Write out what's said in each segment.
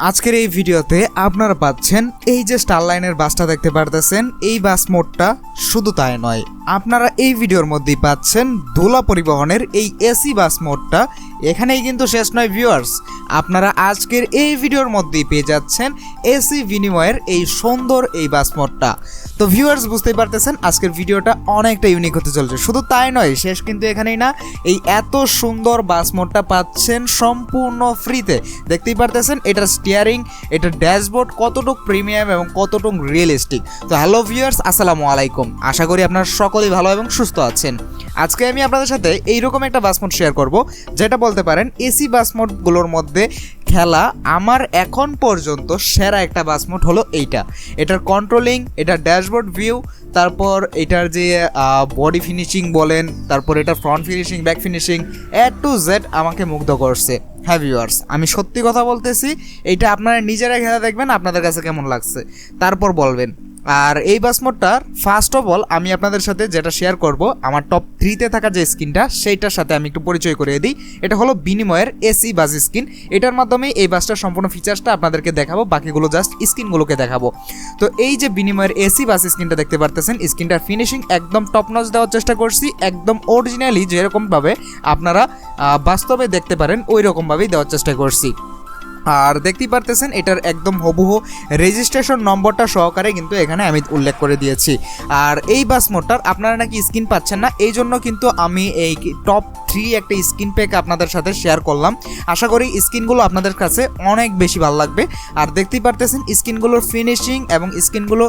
আজকের এই ভিডিওতে আপনারা পাচ্ছেন এই যে স্টার লাইনের বাসটা দেখতে পারতেছেন, এই বাস মোডটা শুধু তাই নয়। আপনারা এই ভিডিওর মধ্যেই পাচ্ছেন দোলা পরিবহনের এই এসি বাস মোডটা এখানেই কিন্তু শেষ নয় ভিউয়ার্স আপনারা আজকের এই ভিডিওর মধ্যেই পেয়ে যাচ্ছেন এসি বিনিময়ের এই সুন্দর এই বাস মোডটা তো ভিউয়ার্স বুঝতেই পারতেছেন, আজকের ভিডিওটা অনেকটা ইউনিক হতে চলছে। শুধু তাই নয়, শেষ কিন্তু এখানেই না, এই এত সুন্দর বাস মোডটা পাচ্ছেন সম্পূর্ণ ফ্রিতে দেখতেই পারতেছেন, এটার স্টিয়ারিং এটার ড্যাশবোর্ড কতটুকু প্রিমিয়াম এবং কতটুকু রিয়েলিস্টিক তো হ্যালো ভিউয়ার্স আসসালামু আলাইকুম। আশা করি আপনারা সকলেই ভালো এবং সুস্থ আছেন। আজকে আমি আপনাদের সাথে এইরকম একটা বাসমোড শেয়ার করব, যেটা বলতে পারেন, এসি বাস মোডগুলোর মধ্যে খেলা আমার এখন পর্যন্ত সেরা একটা বাস মোড হলো এইটা। এটার কন্ট্রোলিং এটার ড্যাশবোর্ড ভিউ তারপর এটার যে বডি ফিনিশিং বলেন, তারপর এটার front finishing back finishing A to Z আমাকে মুগ্ধ করছে। হ্যাঁ ভিউয়ার্স আমি সত্যি কথা বলতেছি এটা আপনারা নিজেরা খেলা দেখবেন, আপনাদের কাছে কেমন লাগছে। তারপর বলবেন আর এই বাস মোডটার ফার্স্ট অফ অল আমি আপনাদের সাথে যেটা শেয়ার করব, আমার টপ থ্রিতে থাকা যে স্কিনটা, সেইটার সাথে আমি একটু পরিচয় করিয়ে দিই। এটা হলো বিনিময়ের এসি বাস স্ক্রিন এটার মাধ্যমে এই বাসটার সম্পূর্ণ ফিচার্সটা আপনাদেরকে দেখাবো, বাকিগুলো জাস্ট স্কিনগুলোকে দেখাবো। তো এই যে বিনিময়ের এসি বাস স্ক্রিনটা দেখতে পারতেছেন, স্কিনটার ফিনিশিং একদম টপ নচ দেওয়ার চেষ্টা করছি, একদম অরিজিনালি যেরকমভাবে আপনারা বাস্তবে দেখতে পারেন ওই রকমভাবেই দেওয়ার চেষ্টা করছি। আর দেখতেই পারতেছেন, এটার একদম হবুহ রেজিস্ট্রেশন নম্বরটা সহকারে কিন্তু এখানে আমি উল্লেখ করে দিয়েছি। আর এই বাস মোটটার আপনারা নাকি স্কিন পাচ্ছেন না এই জন্য কিন্তু আমি এই টপ থ্রি একটা স্ক্রিন প্যাক আপনাদের সাথে শেয়ার করলাম। আশা করি স্ক্রিনগুলো আপনাদের কাছে অনেক বেশি ভালো লাগবে। আর দেখতেই পারতেছেন স্ক্রিনগুলোর ফিনিশিং এবং স্ক্রিনগুলো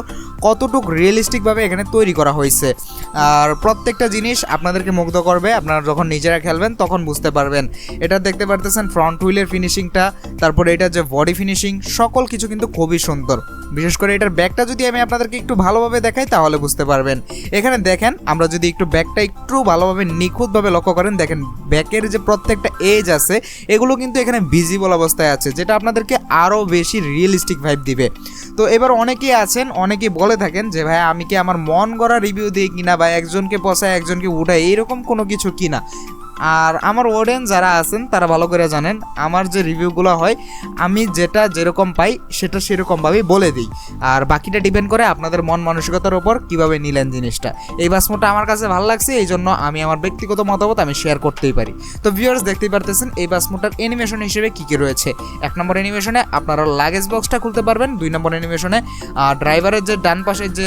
কতটুকু রিয়েলিস্টিকভাবে এখানে তৈরি করা হয়েছে। আর প্রত্যেকটা জিনিস আপনাদেরকে মুগ্ধ করবে। আপনারা যখন নিজেরা খেলবেন তখন বুঝতে পারবেন। এটা দেখতে পারতেছেন ফ্রন্ট হুইলের ফিনিশিংটা তারপরে এটা যে বডি ফিনিশিং সকল কিছু কিন্তু খুবই সুন্দর। বিশেষ করে এটার ব্যাকটা যদি আমি আপনাদেরকে একটু ভালোভাবে দেখাই, তাহলে বুঝতে পারবেন। এখানে দেখেন, আমরা যদি একটু ব্যাকটা একটু ভালোভাবে নিখুঁতভাবে লক্ষ্য করেন, দেখেন ব্যাকের যে প্রত্যেকটা এজ আছে, এগুলো কিন্তু এখানে ভিজিবল অবস্থায় আছে, যেটা আপনাদেরকে আরও বেশি রিয়েলিস্টিক ভাইব দিবে। তো এবার অনেকেই আছেন, অনেকেই বলে থাকেন যে ভাই আমি কি আমার মন গড়া রিভিউ দিই কিনা বা একজনকে পচায় একজনকে উঠায় এইরকম কোনো কিছু কিনা। আর আমার অডিয়েন্স যারা আছেন, তারা ভালো করে জানেন, আমার যে রিভিউগুলো হয়, আমি যেটা যেরকম পাই, সেটা সেরকমভাবেই বলে দিই। আর বাকিটা ডিপেন্ড করে আপনাদের মন মানসিকতার ওপর কীভাবে নিলেন জিনিসটা। এই বাসমোটা আমার কাছে ভালো লাগছে, এই জন্য আমি আমার ব্যক্তিগত মতামত আমি শেয়ার করতেই পারি। তো ভিউয়ার্স দেখতেই পারতেছেন, এই বাসমোটার অ্যানিমেশন হিসেবে কী কী রয়েছে? এক নম্বর অ্যানিমেশনে আপনারা লাগেজ বক্সটা খুলতে পারবেন, দুই নম্বর অ্যানিমেশনে ড্রাইভারের যে ডান পাশে যে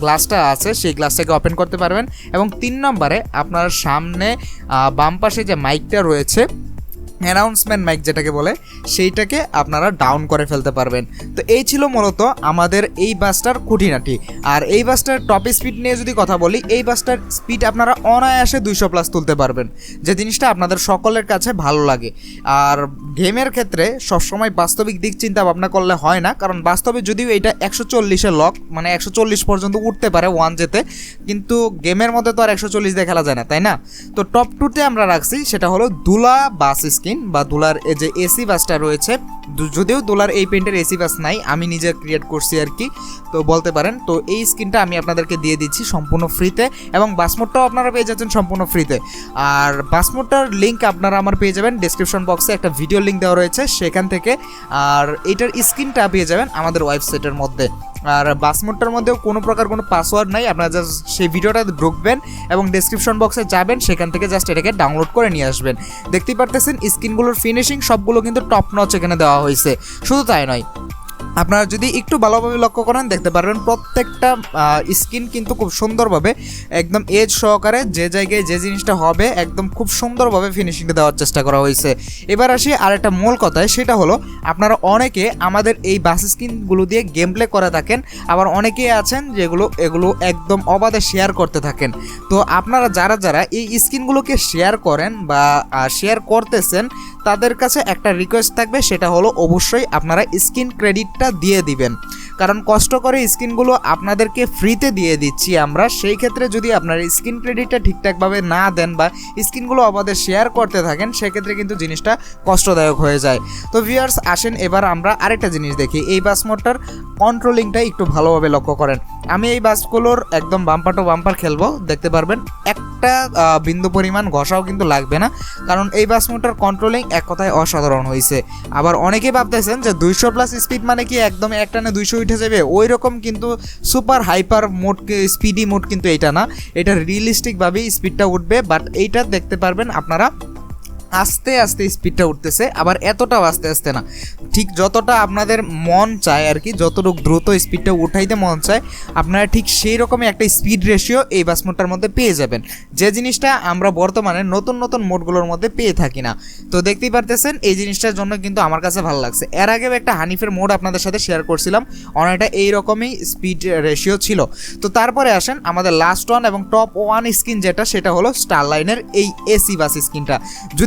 গ্লাসটা আছে, সেই গ্লাসটাকে ওপেন করতে পারবেন। এবং তিন নম্বরে আপনার সামনে বাম পাশে যে মাইকটা রয়েছে অ্যানাউন্সমেন্ট মাইক যেটাকে বলে, সেইটাকে আপনারা ডাউন করে ফেলতে পারবেন। তো এই ছিল মূলত আমাদের এই বাসটার খুঁটিনাটি। আর এই বাসটার টপ স্পিড নিয়ে যদি কথা বলি, এই বাসটার স্পিড আপনারা অনায়াসে দুইশো প্লাস তুলতে পারবেন। যে জিনিসটা আপনাদের সকলের কাছে ভালো লাগে। আর গেমের ক্ষেত্রে সবসময় বাস্তবিক দিক চিন্তা ভাবনা করলে হয় না। কারণ বাস্তবে যদিও এটা একশো চল্লিশে লক মানে একশো চল্লিশ পর্যন্ত উঠতে পারে ওয়ান যেতে, কিন্তু গেমের মধ্যে তো আর একশো চল্লিশ দিয়ে খেলা যায় না, তাই না? তো টপ টুতে আমরা রাখছি, সেটা হলো দুলা বাস স্কিন বা দোলার যে এসি বাসটা রয়েছে যদিও দোলার এই পেন্টের এসি বাস নাই, আমি নিজে ক্রিয়েট করছি আর কি। তো বলতে পারেন, তো এই স্কিনটা আমি আপনাদেরকে দিয়ে দিচ্ছি সম্পূর্ণ ফ্রিতে এবং বাসমোটটাও আপনারা পেয়ে যাচ্ছেন সম্পূর্ণ ফ্রিতে আর বাসমোটটার লিঙ্ক আপনারা আমার পেয়ে যাবেন ডিসক্রিপশন বক্সে একটা ভিডিও লিঙ্ক দেওয়া রয়েছে সেখান থেকে। আর এটার স্ক্রিনটা পেয়ে যাবেন আমাদের ওয়েবসাইটের মধ্যে। আর বাস মোডটার মধ্যেও কোনো প্রকার কোনো পাসওয়ার্ড নাই। আপনারা জাস্ট সেই ভিডিওটা ঢুকবেন এবং ডেসক্রিপশন বক্সে যাবেন, সেখান থেকে জাস্ট এটাকে ডাউনলোড করে নিয়ে আসবেন। দেখতেই পারতেছেন স্ক্রিনগুলোর ফিনিশিং সবগুলো কিন্তু টপ নচ এখানে দেওয়া হয়েছে। শুধু তাই নয় আপনারা যদি একটু ভালোভাবে লক্ষ্য করেন, দেখতে পারবেন প্রত্যেকটা স্কিন কিন্তু খুব সুন্দরভাবে একদম এজ সহকারে যে জায়গায় যে জিনিসটা হবে, একদম খুব সুন্দরভাবে ফিনিশিংটা দেওয়ার চেষ্টা করা হয়েছে। এবার আসি আর একটা মূল কথায়, সেটা হলো আপনারা অনেকে আমাদের এই বাস স্কিনগুলো দিয়ে গেম প্লে করে থাকেন, আবার অনেকেই আছেন যেগুলো, এগুলো একদম অবাধে শেয়ার করতে থাকেন। তো আপনারা যারা যারা এই স্কিনগুলোকে শেয়ার করেন বা শেয়ার করতেছেন, তাদের কাছে একটা রিকোয়েস্ট থাকবে, সেটা হলো অবশ্যই আপনারা স্কিন ক্রেডিটটা দিয়ে দিবেন। কারণ কষ্ট করে স্কিনগুলো আপনাদেরকে ফ্রিতে দিয়ে দিচ্ছি আমরা, সেই ক্ষেত্রে যদি আপনার স্কিন ক্রেডিটটা ঠিকঠাকভাবে না দেন বা স্কিনগুলো আমাদের শেয়ার করতে থাকেন, সেক্ষেত্রে কিন্তু জিনিসটা কষ্টদায়ক হয়ে যায়। তো ভিউয়ার্স আসেন এবার আমরা আরেকটা জিনিস দেখি। এই বাস মোটটার কন্ট্রোলিংটা একটু ভালোভাবে লক্ষ্য করেন। আমি এই বাসগুলোর একদম বাম্পার টু বাম্পার খেলব, দেখতে পারবেন, একটা বিন্দু পরিমাণ ঘষাও কিন্তু লাগবে না, কারণ এই বাস মোটর কন্ট্রোলিং এক কথায় অসাধারণ হয়েছে আবার অনেকেই ভাবতেছেন যে দুইশো প্লাস স্পিড মানে কি একদম একটানে দুইশো উঠে যাবে ওই রকম কিন্তু super hyper mode speedy mode কিন্তু এটা না। এটা রিয়েলিস্টিকভাবেই স্পিডটা উঠবে বাট এইটা দেখতে পারবেন আপনারা আস্তে আস্তে স্পিডটা উঠতেছে, আবার এতটাও আস্তে আস্তে না। ঠিক যতটা আপনাদের মন চায় আর কি, যতটুকু দ্রুত স্পিডটা উঠাইতে মন চায়, আপনারা ঠিক সেই রকমই একটা স্পিড রেশিও এই বাস মোডটার মধ্যে পেয়ে যাবেন। যে জিনিসটা আমরা বর্তমানে নতুন নতুন মোডগুলোর মধ্যে পেয়ে থাকি না। তো দেখতেই পারতেছেন, এই জিনিসটার জন্য কিন্তু আমার কাছে ভালো লাগছে। এর আগেও একটা হানিফের মোড আপনাদের সাথে শেয়ার করছিলাম, অনেকটা এই রকমই স্পিড রেশিও ছিল। তো তারপরে আসেন, আমাদের লাস্ট ওয়ান এবং টপ ওয়ান স্কিন যেটা, সেটা হলো স্টারলাইনের এই এসি বাস স্কিনটা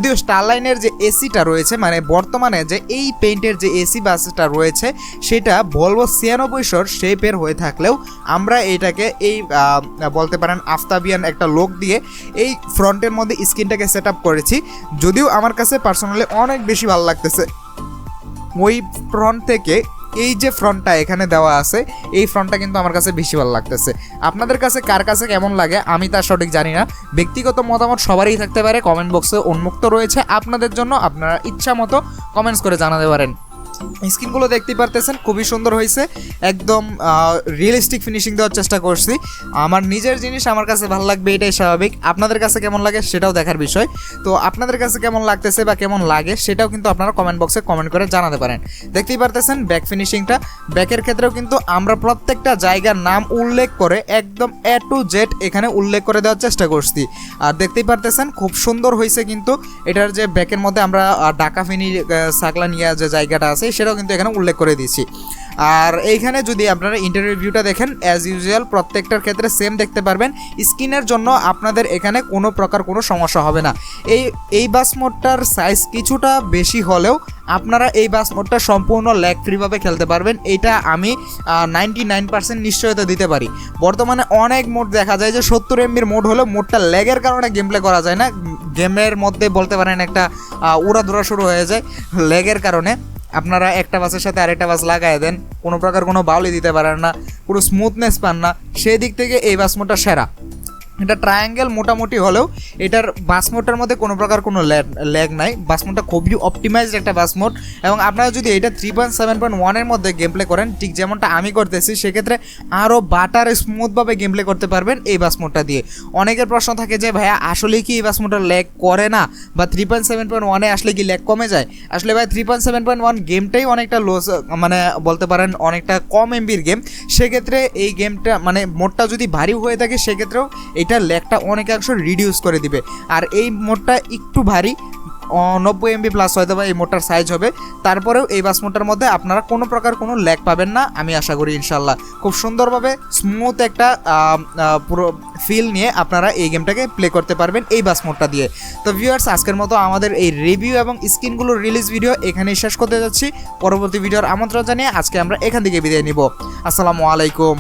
যদিও স্টারলাইনের যে এসিটা রয়েছে মানে বর্তমানে যে এই পেইন্টের যে এসি বাসটা রয়েছে, সেটা ভলভো ছিয়ানব্বইশোর শেপের হয়ে থাকলেও আমরা এটাকে এই বলতে পারেন আফতাবিয়ান একটা লোক দিয়ে এই ফ্রন্টের মধ্যে স্ক্রিনটাকে সেট আপ করেছি। যদিও আমার কাছে পার্সোনালি অনেক বেশি ভালো লাগতেছে। ওই ফ্রন্ট থেকে এই যে ফ্রন্টটা এখানে দেওয়া আছে, এই ফ্রন্টটা কিন্তু আমার কাছে বেশি ভালো লাগতেছে। আপনাদের কাছে কার কাছে কেমন লাগে, আমি তার সঠিক জানি না। ব্যক্তিগত মতামত সবারই থাকতে পারে কমেন্ট বক্সে উন্মুক্ত রয়েছে। আপনাদের জন্য আপনারা ইচ্ছা মতো কমেন্টস করে জানাতে পারেন। স্কিনগুলো দেখতেই পারতেছেন, খুবই সুন্দর হয়েছে। একদম রিয়েলিস্টিক ফিনিশিং দেওয়ার চেষ্টা করছি। আমার নিজের জিনিস আমার কাছে ভালো লাগবে, এটাই স্বাভাবিক। আপনাদের কাছে কেমন লাগে সেটাও দেখার বিষয়। তো আপনাদের কাছে কেমন লাগতেছে বা কেমন লাগে সেটাও কিন্তু আপনারা কমেন্ট বক্সে কমেন্ট করে জানাতে পারেন। দেখতেই পারতেছেন ব্যাক ফিনিশিংটা ব্যাকের ক্ষেত্রেও কিন্তু আমরা প্রত্যেকটা জায়গার নাম উল্লেখ করে একদম এ টু জেড এখানে উল্লেখ করে দেওয়ার চেষ্টা করছি। আর দেখতেই পারতেছেন, খুব সুন্দর হয়েছে কিন্তু এটার যে ব্যাকের মধ্যে আমরা ডাকা ফিনি সাকলা নিয়ে যে জায়গাটা আছে সেটাও কিন্তু এখানে উল্লেখ করে দিয়েছি। আর এইখানে যদি আপনারা ইন্টারভিউ ভিউটা দেখেন অ্যাজ ইউজুয়াল প্রত্যেকটার ক্ষেত্রে সেম দেখতে পারবেন। স্কিনের জন্য আপনাদের এখানে কোনো প্রকার কোনো সমস্যা হবে না। এই এই বাস মোডটার সাইজ কিছুটা বেশি হলেও আপনারা এই বাস মোডটা সম্পূর্ণ ল্যাগ ফ্রিভাবে খেলতে পারবেন। এটা আমি নাইনটি নাইন পার্সেন্ট নিশ্চয়তা দিতে পারি। বর্তমানে অনেক মোড দেখা যায় যে সত্তর এমবির মোড হলেও মোডটা ল্যাগের কারণে গেম প্লে করা যায় না। গেমের মধ্যে বলতে পারেন একটা উড়াধুরা শুরু হয়ে যায় ল্যাগের কারণে। আপনারা একটা বাসের সাথে আরেকটা বাস লাগাই দেন, কোনো প্রকার কোনো বাউলি দিতে পারেন না পুরো স্মুথনেস পান না, সেই দিক থেকে এই বাস মোটা সেরা। এটা ট্রায়াঙ্গেল মোটামুটি হলেও এটার বাস মোডটার মধ্যে কোনো প্রকার কোনো ল্যাগ নাই। বাস মোডটা খুবই অপটিমাইজড একটা বাস মোড এবং আপনারা যদি এটা থ্রি পয়েন্ট সেভেন পয়েন্ট ওয়ানের মধ্যে গেম প্লে করেন, ঠিক যেমনটা আমি করতেছি, সেক্ষেত্রে আরও বাটার স্মুথভাবে গেম প্লে করতে পারবেন এই বাস মোডটা দিয়ে। অনেকের প্রশ্ন থাকে যে, ভাইয়া আসলে কি এই বাস মোডটা ল্যাগ করে না? বা থ্রি পয়েন্ট সেভেন পয়েন্ট ওয়ানে আসলে কি ল্যাগ কমে যায়? আসলে ভাই three point seven point one গেমটাই অনেকটা লোস মানে বলতে পারেন অনেকটা কম এমবির গেম সেক্ষেত্রে এই গেমটা মানে মোডটা যদি ভারী হয়ে থাকে, সেক্ষেত্রেও এটা ল্যাগটা অনেকাংশ রিডিউস করে দিবে। আর এই মোডটা একটু ভারী নব্বই এমবি প্লাস হয়তো বা এই মোটর সাইজ হবে। তারপরেও এই বাস মোটর মধ্যে আপনারা কোনো প্রকার কোনো ল্যাগ পাবেন না, আমি আশা করি ইনশাল্লাহ খুব সুন্দরভাবে স্মুথ একটা পুরো ফিল নিয়ে আপনারা এই গেমটাকে প্লে করতে পারবেন এই বাস মোডটা দিয়ে। তো ভিউয়ার্স আজকের মতো আমাদের এই রিভিউ এবং স্ক্রিনগুলোর রিলিজ ভিডিও এখানেই শেষ করতে যাচ্ছি। পরবর্তী ভিডিওর আমন্ত্রণ জানিয়ে আজকে আমরা এখান থেকে বিদায় নিব। আসসালামু আলাইকুম।